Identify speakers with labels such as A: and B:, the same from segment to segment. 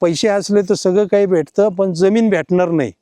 A: पैसे असले तर सगळं काही भेटतं पण जमीन भेटणार नाही.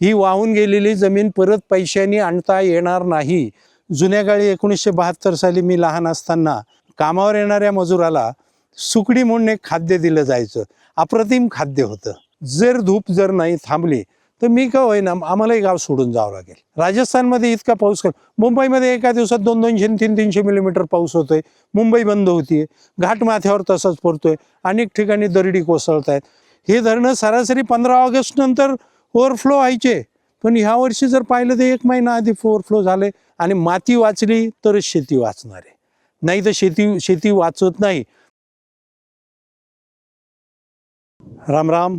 A: ही वाहून गेलेली जमीन परत पैशाने आणता येणार नाही. जुन्या काळी एकोणीसशे बहात्तर साली मी लहान असताना कामावर येणाऱ्या मजुराला सुकडी म्हणून एक खाद्य दिलं जायचं. अप्रतिम खाद्य होतं. जर धूप जर नाही थांबली तर मी का होईना आम्हालाही गाव सोडून जावं लागेल. राजस्थानमध्ये इतका पाऊस कर मुंबईमध्ये एका दिवसात दोन दोनशे तीन तीनशे मिलीमीटर पाऊस होतोय. मुंबई बंद होतीये. घाटमाथ्यावर तसंच पडतोय. अनेक ठिकाणी दरडी कोसळत आहेत हे धरणं सरासरी पंधरा ऑगस्ट नंतर ओव्हरफ्लो व्हायचे. पण ह्या वर्षी जर पाहिलं तर एक महिना आधी ओव्हरफ्लो झाले आणि माती वाचली तरच शेती वाचणार आहे. नाही तर शेती शेती वाचत नाही. राम राम.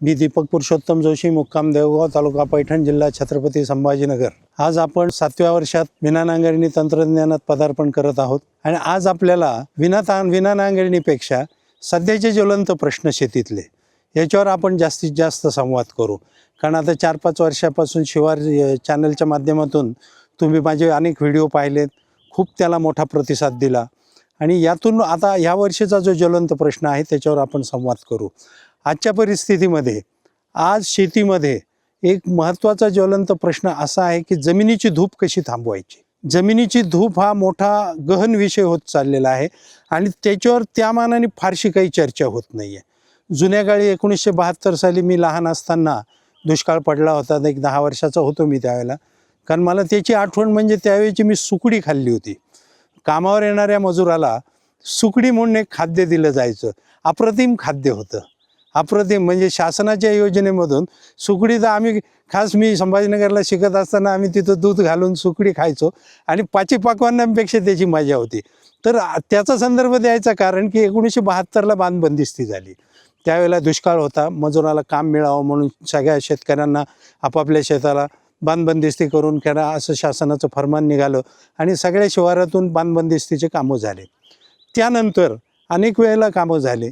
A: मी दीपक पुरुषोत्तम जोशी मुक्काम देवगाव तालुका पैठण जिल्हा छत्रपती संभाजीनगर. आज आपण सातव्या वर्षात विना नांगरणी तंत्रज्ञानात पदार्पण करत आहोत आणि आज आपल्याला विना विना नांगरणीपेक्षा सध्याचे ज्वलंत प्रश्न शेतीतले. याच्यावर आपण जास्तीत जास्त संवाद करू. कारण आता चार पाच वर्षापासून शिवार चॅनलच्या माध्यमातून तुम्ही माझे अनेक व्हिडिओ पाहिलेत. खूप त्याला मोठा प्रतिसाद दिला. आणि यातून आता ह्या वर्षीचा जो ज्वलंत प्रश्न आहे त्याच्यावर आपण संवाद करू. आजच्या परिस्थितीमध्ये आज शेतीमध्ये एक महत्त्वाचा ज्वलंत प्रश्न असा आहे की जमिनीची धूप कशी थांबवायची? जमिनीची धूप हा मोठा गहन विषय होत चाललेला आहे आणि त्याच्यावर त्या मानाने फारशी काही चर्चा होत नाही आहे जुन्या काळी एकोणीसशे बहात्तर साली मी लहान असताना दुष्काळ पडला होता. एक दहा वर्षाचा होतो मी त्यावेळेला. कारण मला त्याची आठवण म्हणजे त्यावेळेची मी सुकडी खाल्ली होती. कामावर येणाऱ्या मजुराला सुकडी म्हणून एक खाद्य दिलं जायचं. अप्रतिम खाद्य होतं. अप्रतिम म्हणजे शासनाच्या योजनेमधून सुकडी तर आम्ही खास मी संभाजीनगरला शिकत असताना आम्ही तिथं दूध घालून सुकडी खायचो. आणि पाची पाकवानांपेक्षा त्याची मजा होती. तर त्याचा संदर्भ द्यायचा कारण की एकोणीसशे बहात्तरला बांधबंदिस्ती झाली. त्यावेळेला दुष्काळ होता. मजुराला काम मिळावं म्हणून सगळ्या शेतकऱ्यांना आपापल्या शेताला बांधबंदिस्ती करून करा असं शासनाचं फरमान निघालं आणि सगळ्या शिवारातून बांधबंदिस्तीचे कामं झाले. त्यानंतर अनेक वेळेला कामं झाले.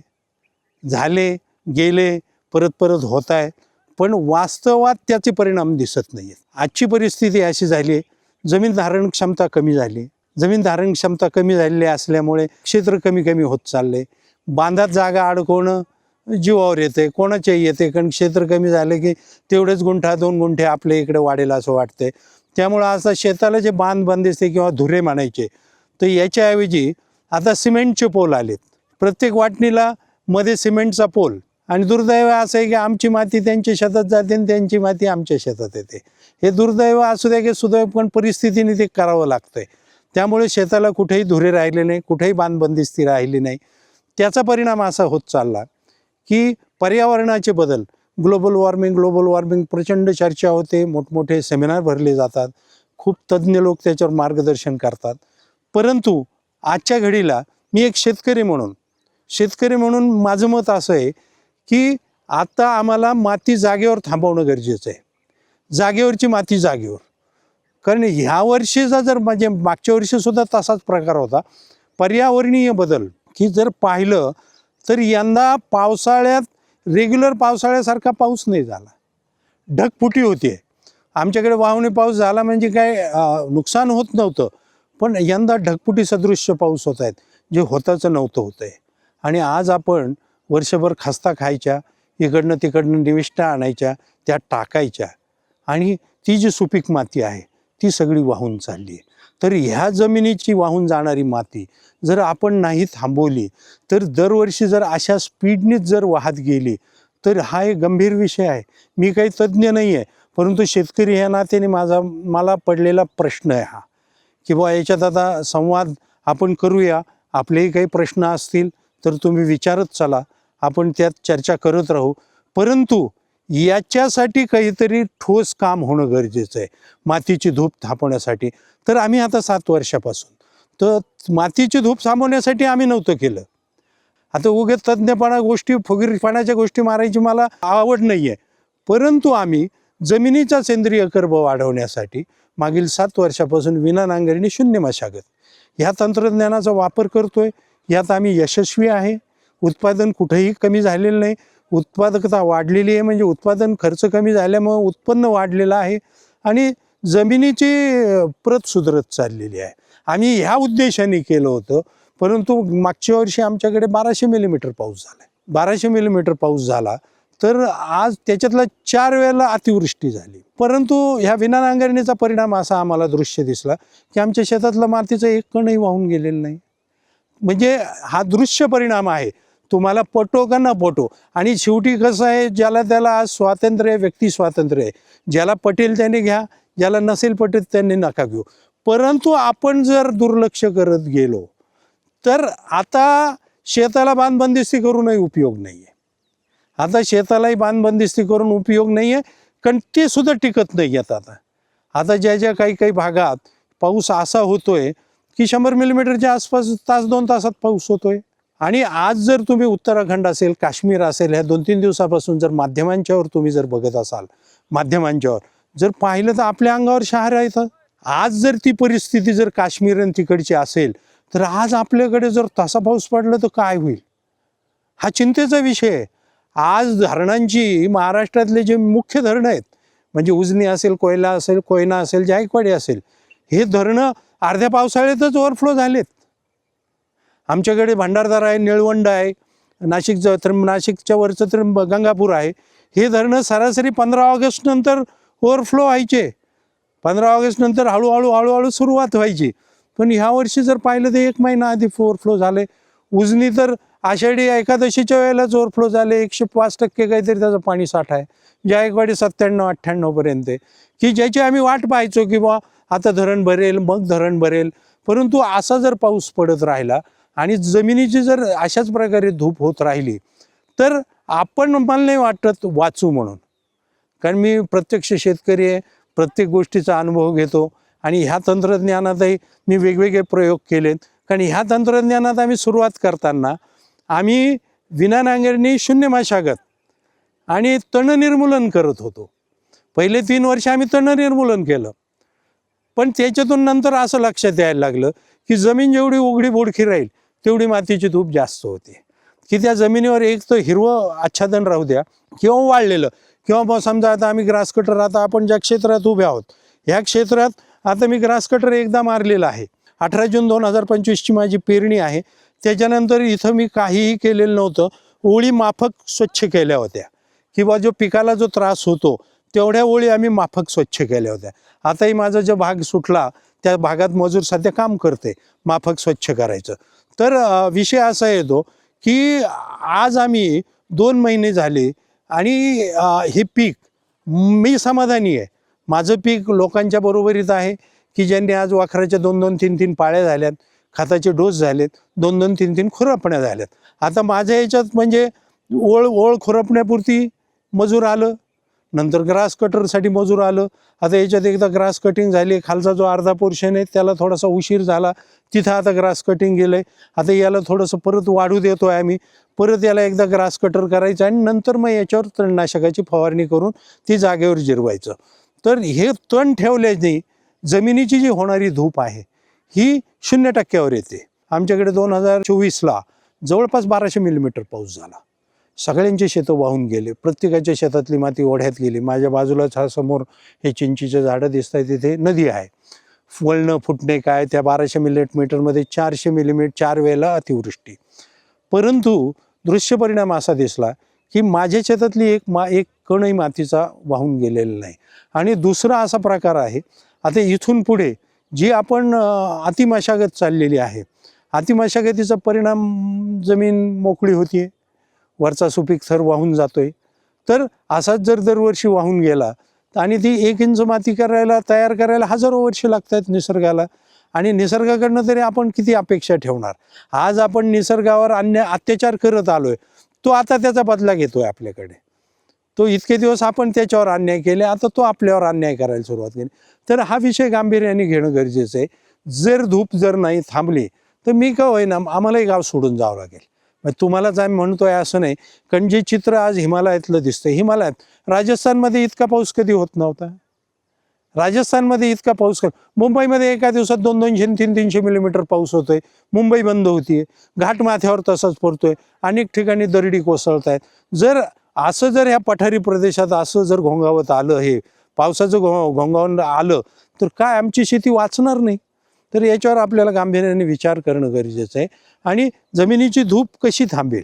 A: झाले गेले परत परत होत आहे पण वास्तवात त्याचे परिणाम दिसत नाही आहेत आजची परिस्थिती अशी झाली आहे. जमीन धारण क्षमता कमी झाली. जमीन धारण क्षमता कमी झालेली असल्यामुळे क्षेत्र कमी कमी होत चालले बांधात जागा अडकवणं जीवावर येते कोणाच्याही येते. कारण क्षेत्र कमी झाले की तेवढेच गुंठा दोन गुंठे आपल्या इकडे वाढेल असं वाटते. त्यामुळं आता शेताला जे बांध बंदिस्ते किंवा धुरे म्हणायचे तर याच्याऐवजी आता सिमेंटचे पोल आलेत. प्रत्येक वाटणीला मध्ये सिमेंटचा पोल. आणि दुर्दैव असं आहे की आमची माती त्यांच्या शेतात जाते आणि त्यांची माती आमच्या शेतात येते. हे दुर्दैव असू द्या की सुदैव पण परिस्थितीने ते करावं लागतंय. त्यामुळे शेताला कुठेही धुरे राहिले नाही कुठेही बांधबंदिस्ती राहिली नाही. त्याचा परिणाम असा होत चालला. की पर्यावरणाचे बदल. ग्लोबल वॉर्मिंग ग्लोबल वॉर्मिंग प्रचंड चर्चा होते. मोठमोठे सेमिनार भरले जातात. खूप तज्ज्ञ लोक त्याच्यावर मार्गदर्शन करतात. परंतु आजच्या घडीला मी एक शेतकरी म्हणून शेतकरी म्हणून माझं मत असं आहे की आता आम्हाला माती जागेवर थांबवणं गरजेचं आहे. जागेवरची माती जागेवर. कारण ह्या वर्षीचा जर म्हणजे मागच्या वर्षीसुद्धा तसाच प्रकार होता. पर्यावरणीय बदल. की जर पाहिलं तर यंदा पावसाळ्यात रेग्युलर पावसाळ्यासारखा पाऊस नाही झाला. ढगफुटी होते आमच्याकडे वाहुणी पाऊस झाला म्हणजे काय नुकसान होत नव्हतं. पण यंदा ढगफुटी सदृश्य पाऊस होत आहेत जे होताचं नव्हतं होतं आहे. आणि आज आपण वर्षभर खस्ता खायच्या इकडनं तिकडनं निविष्ठा आणायच्या त्या टाकायच्या. आणि ती जी सुपीक माती आहे ती सगळी वाहून चालली आहे तर ह्या जमिनीची वाहून जाणारी माती जर आपण नाही थांबवली तर दरवर्षी जर अशा स्पीडनीच जर वाहत गेली तर हा एक गंभीर विषय आहे. मी काही तज्ज्ञ नाही आहे परंतु शेतकरी ह्या नात्याने माझा मला पडलेला प्रश्न आहे हा. की बा याच्यात आता संवाद आपण करूया आपलेही काही प्रश्न असतील तर तुम्ही विचारत चला आपण त्यात चर्चा करत राहू. परंतु याच्यासाठी काहीतरी ठोस काम होणं गरजेचं आहे मातीची धूप थापण्यासाठी. तर आम्ही आता सात वर्षापासून. तर मातीची धूप थांबवण्यासाठी आम्ही नव्हतं केलं. आता उगे तज्ज्ञपणा गोष्टी फुगीरपणाच्या गोष्टी मारायची मला आवड नाही आहे परंतु आम्ही जमिनीचा सेंद्रिय कर्ब वाढवण्यासाठी मागील सात वर्षापासून विना नांगरणी शून्य मशागत. ह्या तंत्रज्ञानाचा वापर करतोय. यात आम्ही यशस्वी आहे. उत्पादन कुठेही कमी झालेलं नाही. उत्पादकता वाढलेली आहे. म्हणजे उत्पादन खर्च कमी झाल्यामुळे उत्पन्न वाढलेलं आहे. आणि जमिनीची प्रत सुधरत चाललेली आहे. आम्ही ह्या उद्देशाने केलं होतं परंतु मागच्या वर्षी आमच्याकडे बाराशे मिलीमीटर पाऊस झाला आहे बाराशे मिलीमीटर पाऊस झाला तर आज त्याच्यातला चार वेळेला अतिवृष्टी झाली. परंतु ह्या विना नांगरणीचा परिणाम असा आम्हाला दृश्य दिसला की आमच्या शेतातलं मातीचं एक कणही वाहून गेलेलं नाही. म्हणजे हा दृश्य परिणाम आहे. तुम्हाला पटो का न पटो? आणि शेवटी कसं आहे ज्याला त्याला आज स्वातंत्र्य आहे व्यक्ती स्वातंत्र्य आहे. ज्याला पटेल त्याने घ्या ज्याला नसेल पटेल त्यांनी नका घेऊ. परंतु आपण जर दुर्लक्ष करत गेलो तर आता शेताला बांधबंदिस्ती करूनही उपयोग नाही आहे आता शेतालाही बांधबंदिस्ती करून उपयोग नाही आहे कारण ते सुद्धा टिकत नाही आहेत आता. आता ज्या ज्या काही काही भागात पाऊस असा होतोय की शंभर मिलीमीटरच्या आसपास तास दोन तासात पाऊस होतोय. आणि आज जर तुम्ही उत्तराखंड असेल काश्मीर असेल ह्या दोन तीन दिवसापासून जर माध्यमांच्यावर तुम्ही जर बघत असाल माध्यमांच्यावर जर पाहिलं तर आपल्या अंगावर शहर येतं आज जर ती परिस्थिती जर काश्मीर आणि तिकडची असेल तर आज आपल्याकडे जर तसा पाऊस पडला तर काय होईल? हा चिंतेचा विषय आहे. आज धरणांची महाराष्ट्रातले जे मुख्य धरणं आहेत म्हणजे उजनी असेल कोयला असेल कोयना असेल जायकवाडी असेल हे धरणं अर्ध्या पावसाळ्यातच ओव्हरफ्लो झालेत. आमच्याकडे भंडारदार आहे निळवंड आहे नाशिकचं तर नाशिकच्या वरचं तर गंगापूर आहे. हे धरणं सरासरी पंधरा ऑगस्ट नंतर ओव्हरफ्लो व्हायचे. पंधरा ऑगस्टनंतर हळूहळू हळूहळू सुरुवात व्हायची. पण ह्या वर्षी जर पाहिलं तर एक महिना आधी ओव्हरफ्लो झाले. उजनी तर आषाढी एकादशीच्या वेळेलाच ओव्हरफ्लो झाले. एकशे पाच टक्के काहीतरी त्याचं पाणी साठा आहे. जायकवाडी सत्त्याण्णव अठ्ठ्याण्णवपर्यंत आहे. की ज्याची आम्ही वाट पाहायचो की बा आता धरण भरेल मग धरण भरेल. परंतु असा जर पाऊस पडत राहिला आणि जमिनीची जर अशाच प्रकारे धूप होत राहिली तर आपण मला नाही वाटत वाचू म्हणून. कारण मी प्रत्यक्ष शेतकरी आहे प्रत्येक गोष्टीचा अनुभव घेतो आणि ह्या तंत्रज्ञानातही मी वेगवेगळे प्रयोग केलेत. कारण ह्या तंत्रज्ञानात आम्ही सुरुवात करताना आम्ही विना नांगरणी शून्य मशागत आणि तण निर्मूलन करत होतो. पहिले तीन वर्ष आम्ही तण निर्मूलन केलं. पण त्याच्यातून नंतर असं लक्षात यायला लागलं की जमीन जेवढी उघडी बोडखी राहील तेवढी मातीची धूप जास्त होते. की त्या जमिनीवर एक तर हिरवं आच्छादन राहू द्या किंवा वाळलेलं. किंवा मग समजा आता आम्ही ग्रास कटर आता आपण ज्या क्षेत्रात उभे आहोत ह्या क्षेत्रात आता मी ग्रास कटर एकदा मारलेला आहे. अठरा जून दोन हजार पंचवीसची माझी पेरणी आहे. त्याच्यानंतर इथं मी काहीही केलेलं नव्हतं. ओळी माफक स्वच्छ केल्या होत्या. किंवा जो पिकाला जो त्रास होतो तेवढ्या ओळी आम्ही माफक स्वच्छ केल्या होत्या. आताही माझा जो भाग सुटला त्या भागात मजूर सध्या काम करते माफक स्वच्छ करायचं. तर विषय असा येतो की आज आम्ही दोन महिने झाले आणि हे पीक मी समाधानी आहे. माझं पीक लोकांच्या बरोबरीत आहे की ज्यांनी आज वाखराच्या दोन दोन तीन तीन पाळ्या झाल्यात खताचे डोस झालेत दोन दोन तीन तीन खुरपण्या झाल्यात. आता माझ्या याच्यात म्हणजे ओळ ओळ खुरपण्यापुरती मजूर आलं नंतर ग्रास कटरसाठी मजूर आलं. आता याच्यात एकदा ग्रास कटिंग झाली खालचा जो अर्धा पोर्शन आहे त्याला थोडासा उशीर झाला. तिथं आता ग्रास कटिंग गेलं आहे आता याला थोडंसं परत वाढू देतो आहे आम्ही. परत याला एकदा ग्रास कटर करायचं आणि नंतर मग याच्यावर तणनाशकाची फवारणी करून ती जागेवर जिरवायचं. तर हे तण ठेवल्याने जमिनीची जी होणारी धूप आहे ही शून्य टक्क्यावर येते. आमच्याकडे दोन हजार चोवीसला जवळपास बाराशे मिलीमीटर पाऊस झाला. सगळ्यांचे शेतं वाहून गेले. प्रत्येकाच्या शेतातली माती ओढ्यात गेली. माझ्या बाजूलाच हा समोर हे चिंचीचे झाडं दिसत आहेत. तिथे नदी आहे. वळणं फुटणे काय? त्या बाराशे मिलीमीटरमध्ये चारशे मिलीमीटर चार वेळेला अतिवृष्टी. परंतु दृश्य परिणाम असा दिसला की माझ्या शेतातली एक मा एक कणही मातीचा वाहून गेलेला नाही. आणि दुसरा असा प्रकार आहे. आता इथून पुढे जी आपण अतिमशागत चाललेली आहे. अतिमशागतीचा परिणाम जमीन मोकळी होती वरचा सुपीक थर वाहून जातोय. तर असाच जर दरवर्षी वाहून गेला आणि ती एक इंच माती करायला तयार करायला हजारो वर्ष आहेत निसर्गाला आणि निसर्गाकडनं तरी आपण किती अपेक्षा ठेवणार? आज आपण निसर्गावर अन्य अत्याचार करत आलोय तो आता त्याचा बदला घेतोय आपल्याकडे. तो इतके दिवस आपण त्याच्यावर अन्याय केले आता तो आपल्यावर अन्याय करायला सुरुवात केली. तर हा विषय गांभीर्याने घेणं गरजेचं आहे. जर धूप जर नाही थांबली तर मी का होईना आम्हालाही गाव सोडून जावं लागेल. तुम्हालाच आम्ही म्हणतोय असं नाही कारण जे चित्र आज हिमालयातलं दिसतं हिमालयात राजस्थानमध्ये इतका पाऊस कधी होत नव्हता? राजस्थानमध्ये इतका पाऊस क- मुंबईमध्ये एका दिवसात दोन दोनशे तीन तीनशे मिलीमीटर पाऊस होतोय मुंबई बंद होतीये घाट माथ्यावर तसाच पडतोय अनेक ठिकाणी दरडी कोसळत आहेत जर असं जर ह्या पठारी प्रदेशात असं जर घोंगावत आलं हे पावसाचं घो घोंगावून आलं तर काय आमची शेती वाचणार नाही? तर याच्यावर आपल्याला गांभीर्याने विचार करणं गरजेचं आहे. आणि जमिनीची धूप कशी थांबेल?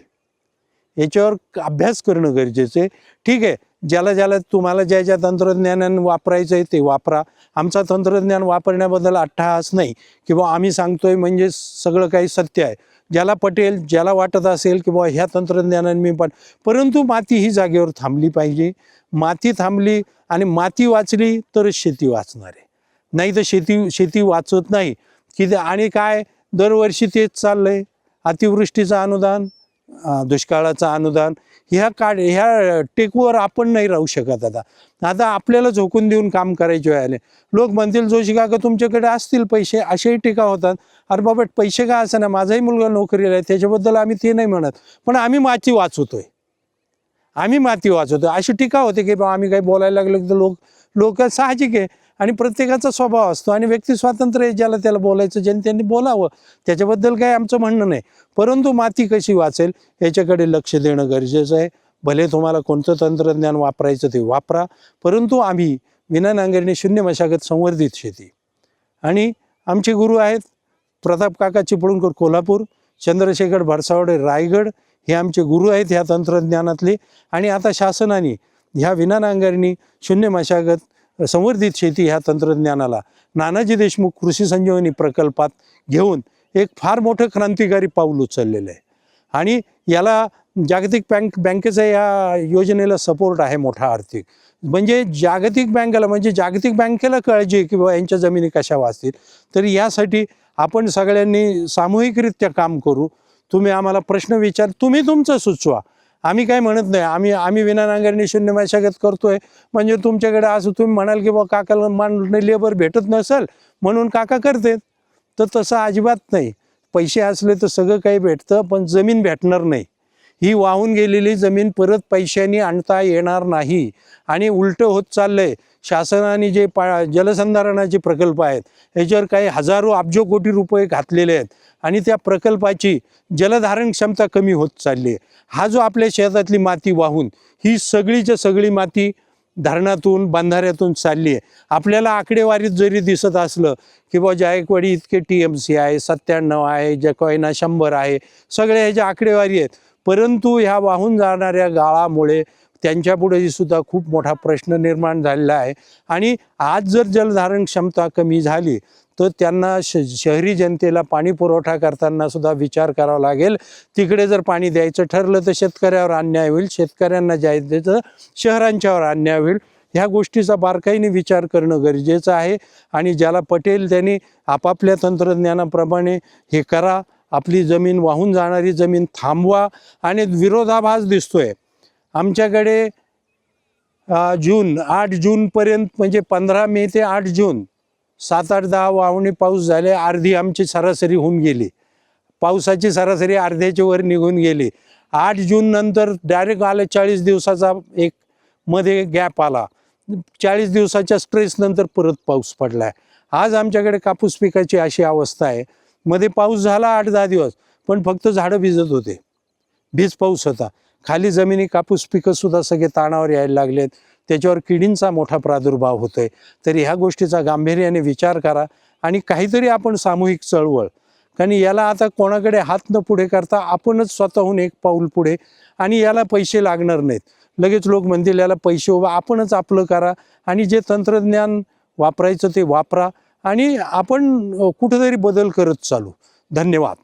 A: याच्यावर अभ्यास करणं गरजेचं आहे. ठीक आहे ज्याला ज्याला तुम्हाला ज्या ज्या तंत्रज्ञानानं वापरायचं आहे ते वापरा. आमचा तंत्रज्ञान वापरण्याबद्दल अट्टहास नाही किंवा आम्ही सांगतोय म्हणजे सगळं काही सत्य आहे. ज्याला पटेल ज्याला वाटत असेल की बुवा ह्या तंत्रज्ञानाने मी पण परंतु माती ही जागेवर थांबली पाहिजे. माती थांबली आणि माती वाचली तरच शेती वाचणार आहे. नाही तर शेती शेती वाचत नाही. की आणि काय? दरवर्षी तेच चाललं आहे अतिवृष्टीचं अनुदान दुष्काळाचं अनुदान ह्या काळ ह्या टेकवर आपण नाही राहू शकत आता. आता आपल्याला झोकून देऊन काम करायचे वेळ आले लोक म्हणतील जोशी काका तुमच्याकडे असतील पैसे. असेही टीका होतात. अरे बाबा पैसे का असं ना माझाही मुलगा नोकरीला आहे. त्याच्याबद्दल आम्ही ते नाही म्हणत. पण आम्ही माती वाचवतोय. आम्ही माती वाचवतो अशी टीका होते की बा आम्ही काही बोलायला लागलो तर लोक लोक साहजिक आहे. आणि प्रत्येकाचा स्वभाव असतो आणि व्यक्ती स्वातंत्र्य आहे ज्याला त्याला बोलायचं ज्यांनी त्यांनी बोलावं त्याच्याबद्दल काही आमचं म्हणणं नाही. परंतु माती कशी वाचेल याच्याकडे लक्ष देणं गरजेचं आहे. भले तुम्हाला कोणतं तंत्रज्ञान वापरायचं ते वापरा परंतु आम्ही विना नांगरणी शून्य मशागत संवर्धित शेती. आणि आमचे गुरु आहेत प्रताप काका चिपळूणकर कोल्हापूर चंद्रशेखर भरसावडे रायगड हे आमचे गुरु आहेत ह्या तंत्रज्ञानातले. आणि आता शासनाने ह्या विना नांगरणी शून्य मशागत संवर्धित शेती ह्या तंत्रज्ञानाला. नानाजी देशमुख कृषी संजीवनी प्रकल्पात घेऊन एक फार मोठं क्रांतिकारी पाऊल उचललेलं आहे. आणि याला जागतिक बँक बँकेचा या योजनेला सपोर्ट आहे मोठा आर्थिक. म्हणजे जागतिक बँकेला म्हणजे जागतिक बँकेला काळजी की बाबा यांच्या जमिनी कशा वाचतील तर यासाठी आपण सगळ्यांनी सामूहिकरित्या काम करू. तुम्ही आम्हाला प्रश्न विचार तुम्ही तुमचं सुचवा. आम्ही काय म्हणत नाही. आम्ही आम्ही विना नांगरणी शून्य मशागत करतोय. म्हणजे तुमच्याकडे असं तुम्ही म्हणाल की बा काकाला मान लेबर भेटत नसेल म्हणून काका करतेत. तर तसं अजिबात नाही. पैसे असले तर सगळं काही भेटतं पण जमीन भेटणार नाही. ही वाहून गेलेली जमीन परत पैशांनी आणता येणार नाही. आणि उलटं होत चाललंय शासनाने जे पा जलसंधारणाचे प्रकल्प आहेत याच्यावर काही हजारो अब्जो कोटी रुपये घातलेले आहेत. आणि त्या प्रकल्पाची जलधारण क्षमता कमी होत चालली आहे. हा जो आपल्या शेतातली माती वाहून ही सगळीच्या सगळी माती धरणातून बंधाऱ्यातून चालली आहे. आपल्याला आकडेवारीत जरी दिसत असलं की बा जायकवाडी इतके टी एम सी आहे सत्त्याण्णव आहे जकॉयना शंभर आहे सगळ्या ह्याच्या आकडेवारी आहेत. परंतु ह्या वाहून जाणाऱ्या गाळामुळे त्यांच्यापुढेही सुद्धा खूप मोठा प्रश्न निर्माण झालेला आहे. आणि आज जर जलधारण क्षमता कमी झाली तर त्यांना श शहरी जनतेला पाणी पुरवठा करताना सुद्धा विचार करावा लागेल. तिकडे जर पाणी द्यायचं ठरलं तर शेतकऱ्यावर अन्याय होईल शेतकऱ्यांना द्यायचं तर शहरांच्यावर अन्याय होईल. ह्या गोष्टीचा बारकाईने विचार करणं गरजेचं आहे आणि ज्याला पटेल त्यांनी आपापल्या तंत्रज्ञानाप्रमाणे हे करा. आपली जमीन वाहून जाणारी जमीन थांबवा आणि विरोधाभास दिसतोय. आमच्याकडे जून आठ जूनपर्यंत म्हणजे पंधरा मे ते आठ जून सात आठ दहा वावणे पाऊस झाले अर्धी आमची सरासरी होऊन गेली. पावसाची सरासरी अर्ध्याच्या वर निघून गेली. आठ जून नंतर डायरेक्ट आलं चाळीस दिवसाचा एक मध्ये गॅप आला. चाळीस दिवसाच्या स्ट्रेस नंतर परत पाऊस पडलाय. आज आमच्याकडे कापूस पिकाची अशी अवस्था आहे. मध्ये पाऊस झाला आठ दहा दिवस पण फक्त झाडं भिजत होते. भीज पाऊस होता. खाली जमिनी कापूस पिकंसुद्धा सगळे ताणावर यायला लागलेत. त्याच्यावर किडींचा मोठा प्रादुर्भाव होतो आहे तर ह्या गोष्टीचा गांभीर्याने विचार करा आणि काहीतरी आपण सामूहिक चळवळ. कारण याला आता कोणाकडे हात न पुढे करता आपणच स्वतःहून एक पाऊल पुढे आणि याला पैसे लागणार नाहीत. लगेच लोक म्हणतील याला पैसे उभा आपणच आपलं करा आणि जे तंत्रज्ञान वापरायचं ते वापरा आणि आपण कुठंतरी बदल करत चालू. धन्यवाद.